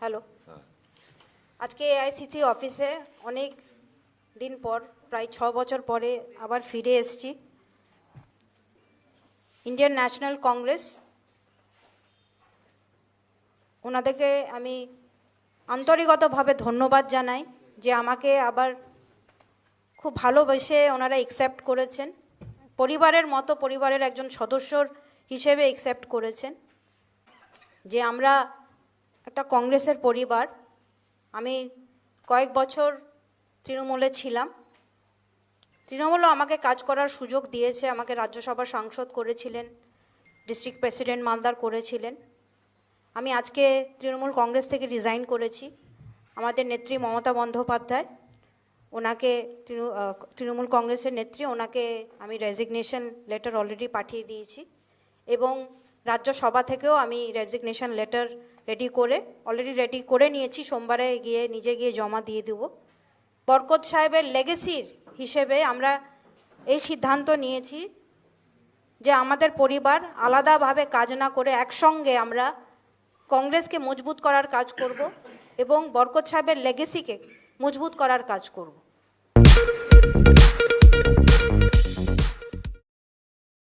Hello. আজকে AICC অফিসে অনেক দিন পর প্রায় ছ বছর পরে আবার ফিরে এসেছি। ইন্ডিয়ান ন্যাশনাল কংগ্রেস ওনাদেরকে আমি আন্তরিকতভাবে ধন্যবাদ জানাই যে আমাকে আবার খুব ভালোবেসে ওনারা একসেপ্ট করেছেন। পরিবারের মতো পরিবারের একজন সদস্যর হিসেবে একসেপ্ট করেছেন। যে আমরা একটা কংগ্রেসের পরিবার। আমি কয়েক বছর তৃণমূলে ছিলাম। তৃণমূলও আমাকে কাজ করার সুযোগ দিয়েছে, আমাকে রাজ্যসভার সাংসদ করেছিলেন, ডিস্ট্রিক্ট প্রেসিডেন্ট মালদার করেছিলেন। আমি আজকে তৃণমূল কংগ্রেস থেকে রিজাইন করেছি। আমাদের নেত্রী মমতা বন্দ্যোপাধ্যায়, ওনাকে তৃণ- তৃণমূল কংগ্রেসের নেত্রী, ওনাকে আমি রেজিগনেশন লেটার অলরেডি পাঠিয়ে দিয়েছি। এবং রাজ্যসভা থেকেও আমি রেজিগনেশন লেটার রেডি করে অলরেডি রেডি করে নিয়েছি, সোমবারে গিয়ে নিজে গিয়ে জমা দিয়ে দেবো। বরকত সাহেবের লেগেসির হিসেবে আমরা এই সিদ্ধান্ত নিয়েছি যে আমাদের পরিবার আলাদাভাবে কাজ না করে একসঙ্গে আমরা কংগ্রেসকে মজবুত করার কাজ করব এবং বরকত সাহেবের লেগেসিকে মজবুত করার কাজ করব।